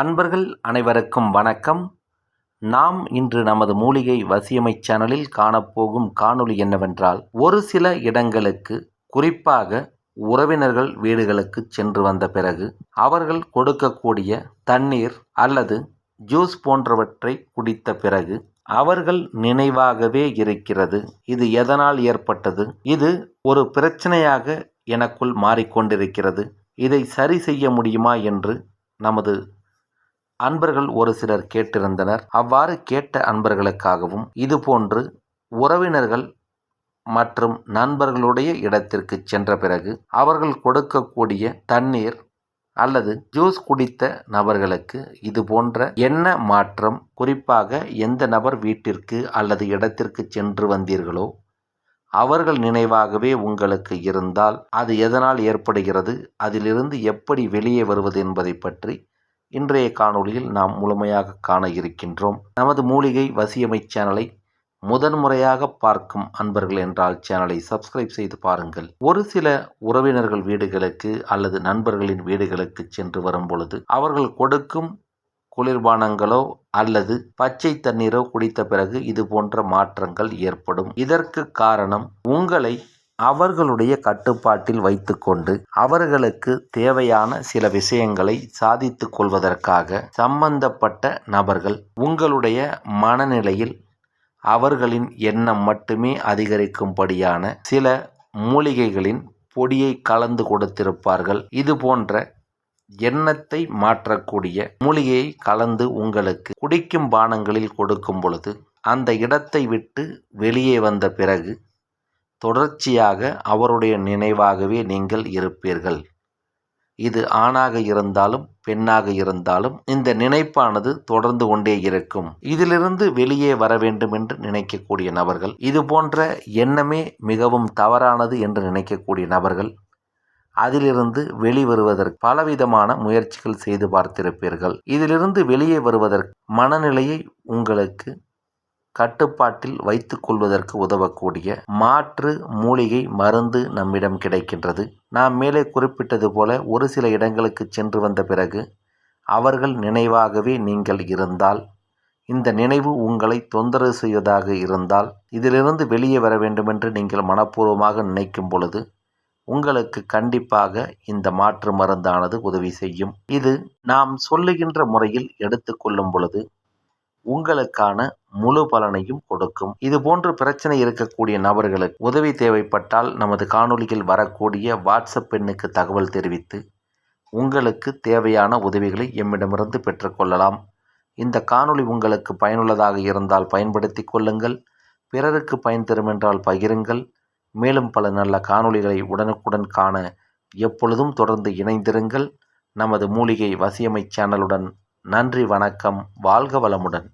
அன்பர்கள் அனைவருக்கும் வணக்கம். நாம் இன்று நமது மூலிகை வசியமை சேனலில் காணப்போகும் காணொளி என்னவென்றால் ஒரு சில இடங்களுக்கு குறிப்பாக உறவினர்கள் வீடுகளுக்கு சென்று வந்த பிறகு அவர்கள் கொடுக்கக்கூடிய தண்ணீர் அல்லது ஜூஸ் போன்றவற்றை குடித்த பிறகு அவர்கள் நினைவாகவே இருக்கிறது. இது எதனால் ஏற்பட்டது? இது ஒரு பிரச்சனையாக எனக்குள் மாறிக்கொண்டிருக்கிறது. இதை சரி செய்ய முடியுமா என்று நமது அன்பர்கள் ஒரு சிலர் கேட்டிருந்தனர். அவ்வாறு கேட்ட அன்பர்களுக்காகவும் இதுபோன்று உறவினர்கள் மற்றும் நண்பர்களுடைய இடத்திற்கு சென்ற பிறகு அவர்கள் கொடுக்கக்கூடிய தண்ணீர் அல்லது ஜூஸ் குடித்த நபர்களுக்கு இது போன்ற என்ன மாற்றம் குறிப்பாக எந்த நபர் வீட்டிற்கு அல்லது இடத்திற்கு சென்று வந்தீர்களோ அவர்கள் நினைவாகவே உங்களுக்கு இருந்தால் அது எதனால் ஏற்படுகிறது அதிலிருந்து எப்படி வெளியே வருவது என்பதை பற்றி இன்றைய காணொளியில் நாம் முழுமையாக காண இருக்கின்றோம். நமது மூலிகை வசியமை சேனலை முதன்முறையாக பார்க்கும் அன்பர்கள் என்றால் சேனலை சப்ஸ்கிரைப் செய்து பாருங்கள். ஒரு சில உறவினர்கள் வீடுகளுக்கு அல்லது நண்பர்களின் வீடுகளுக்கு சென்று வரும் பொழுது அவர்கள் கொடுக்கும் குளிர்பானங்களோ அல்லது பச்சை தண்ணீரோ குடித்த பிறகு இது போன்ற மாற்றங்கள் ஏற்படும். இதற்கு காரணம் உங்களை அவர்களுடைய கட்டுப்பாட்டில் வைத்துக்கொண்டு அவர்களுக்கு தேவையான சில விஷயங்களை சாதித்து கொள்வதற்காக சம்பந்தப்பட்ட நபர்கள் உங்களுடைய மனநிலையில் அவர்களின் எண்ணம் மட்டுமே அதிகரிக்கும்படியான சில மூலிகைகளின் பொடியை கலந்து கொடுத்திருப்பார்கள். இது போன்ற எண்ணத்தை மாற்றக்கூடிய மூலிகையை கலந்து உங்களுக்கு குடிக்கும் பானங்களில் கொடுக்கும் பொழுது அந்த இடத்தை விட்டு வெளியே வந்த பிறகு தொடர்ச்சியாக அவருடைய நினைவாகவே நீங்கள் இருப்பீர்கள். இது ஆணாக இருந்தாலும் பெண்ணாக இருந்தாலும் இந்த நினைப்பானது தொடர்ந்து கொண்டே இருக்கும். இதிலிருந்து வெளியே வர வேண்டும் என்று நினைக்கக்கூடிய நபர்கள் இது போன்ற எண்ணமே மிகவும் தவறானது என்று நினைக்கக்கூடிய நபர்கள் அதிலிருந்து வெளிவருவதற்கு பலவிதமான முயற்சிகள் செய்து பார்த்திருப்பீர்கள். இதிலிருந்து வெளியே வருவதற்கு மனநிலையை உங்களுக்கு கட்டுப்பாட்டில் வைத்து கொள்வதற்கு உதவக்கூடிய மாற்று மூலிகை மருந்து நம்மிடம் கிடைக்கின்றது. நாம் மேலே குறிப்பிட்டது போல ஒரு சில இடங்களுக்கு சென்று வந்த பிறகு அவர்கள் நினைவாகவே நீங்கள் இருந்தால் இந்த நினைவு உங்களை தொந்தரவு செய்வதாக இருந்தால் இதிலிருந்து வெளியே வர வேண்டுமென்று நீங்கள் மனப்பூர்வமாக நினைக்கும் பொழுது உங்களுக்கு கண்டிப்பாக இந்த மாற்று மருந்தானது உதவி செய்யும். இது நாம் சொல்லுகின்ற முறையில் எடுத்துக்கொள்ளும் பொழுது உங்களுக்கான முழு பலனையும் கொடுக்கும். இது போன்ற பிரச்சனை இருக்கக்கூடிய நபர்களுக்கு உதவி தேவைப்பட்டால் நமது காணொலியில் வரக்கூடிய வாட்ஸ்அப் எண்ணுக்கு தகவல் தெரிவித்து உங்களுக்கு தேவையான உதவிகளை எம்மிடமிருந்து பெற்றுக்கொள்ளலாம் இந்த காணொளி உங்களுக்கு பயனுள்ளதாக இருந்தால் பயன்படுத்தி கொள்ளுங்கள். பிறருக்கு பயன் தரும் என்றால் பகிருங்கள். மேலும் பல நல்ல காணொளிகளை உடனுக்குடன் காண எப்பொழுதும் தொடர்ந்து இணைந்திருங்கள். நமது மூலிகை வசியமை சேனலுடன் நன்றி வணக்கம். வாழ்க வளமுடன்.